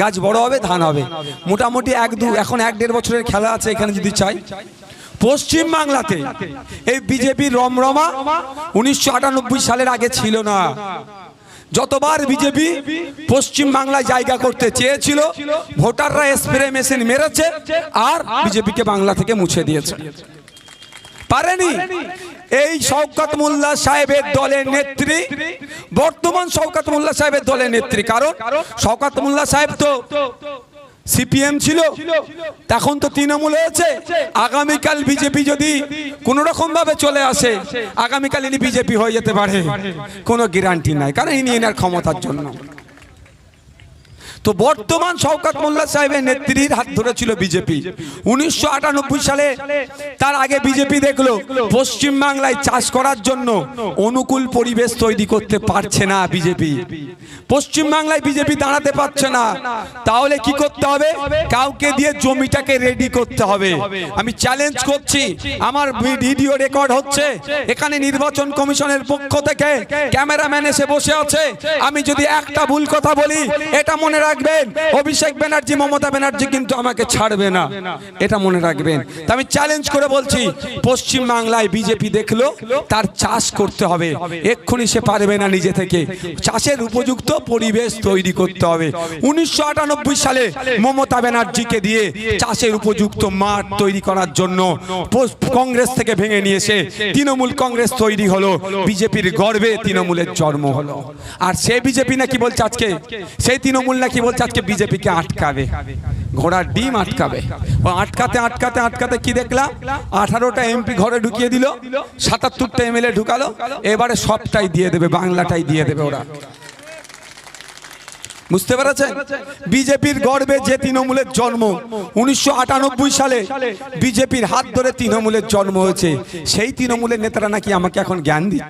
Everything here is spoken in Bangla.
গাছ বড় হবে, ধান হবে। মোটামুটি এক দু এখন এক দেড় বছরের খেলা আছে এখানে যদি চাই। পশ্চিম বাংলাতে এই বিজেপির রমরমা উনিশশো আটানব্বই সালের আগে ছিল না। যতবার বিজেপি পশ্চিম বাংলায় জায়গা করতে চেয়েছিল, ভোটাররা স্প্রে মেশিন মেরেছে আর বিজেপিকে বাংলা থেকে মুছে দিয়েছে। পারেনি। এই শওকত মোল্লা সাহেবের দলের নেত্রী। বর্তমান শওকত মোল্লা সাহেবের দলের নেত্রী। কারণ শওকত মোল্লা সাহেব তো সিপিএম ছিল। তখন তো তৃণমূল হয়েছে। আগামীকাল বিজেপি যদি কোন ভাবে চলে আসে আগামীকাল ইনি বিজেপি হয়ে যেতে পারে। কোনো গ্যারান্টি নাই। কারণ ইনি এনার ক্ষমতার জন্য। তো বর্তমান শওকত মোল্লা সাহেবের নেত্রীর হাত ধরেছিল বিজেপি। উনিশশো আটানব্বই সালে তার আগে বিজেপি দেখল, পশ্চিম বাংলায় চাষ করার জন্য অনুকূল পরিবেশ তৈরি করতে পারছে না বিজেপি। পশ্চিম বাংলায় বিজেপি দাঁড়াতে পারছে না। তাহলে কি করতে হবে? কাউকে দিয়ে জমিটাকে রেডি করতে হবে। আমি চ্যালেঞ্জ করছি, আমার ভিডিও রেকর্ড হচ্ছে, এখানে নির্বাচন কমিশনের পক্ষ থেকে ক্যামেরাম্যান এসে বসে আছে। আমি যদি একটা ভুল কথা বলি, এটা মনে রাখবেন। অভিষেক ব্যানার্জি, মমতা ব্যানার্জি কিন্তু আমাকে ছাড়বে না। এটা মনে রাখবেন। তা আমি চ্যালেঞ্জ করে বলছি, পশ্চিম বাংলায় বিজেপি দেখল, তার চাষ করতে হবে। এক্ষুনি সে পারবে না নিজে থেকে। চাষের উপযুক্ত পরিবেশ তৈরি করতে হবে। উনিশশো আটানব্বই সালে মমতা ব্যানার্জিকে দিয়ে চাষের উপযুক্ত মাঠ তৈরি করার জন্য কংগ্রেস থেকে ভেঙে নিয়েছে তৃণমূল কংগ্রেস তৈরি হলো। বিজেপির গর্বে তৃণমূলের জন্ম হলো। আর সে বিজেপি নাকি বলছে আজকে? সেই তৃণমূল নাকি বলছে? আজকে বিজেপিকে আটকাবে। ঘোড়ার ডিম আটকাবে। ও আটকাতে আটকাতে আটকাতে কি দেখলাম আঠারোটা এমপি ঘরে ঢুকিয়ে দিল, সাতাত্তরটা এমএলএ ঢুকালো, এবারে সবটাই দিয়ে দেবে, বাংলাটাই দিয়ে দেবে ওরা। বুঝতে পেরেছেন? বিজেপির গর্বে যে তৃণমূলের জন্ম, উনিশশো আটানব্বই সালে বিজেপির হাত ধরে তৃণমূলের জন্ম হয়েছে। সেই তৃণমূলের নেতারা নাকি আমাকে এখন জ্ঞান দিচ্ছে।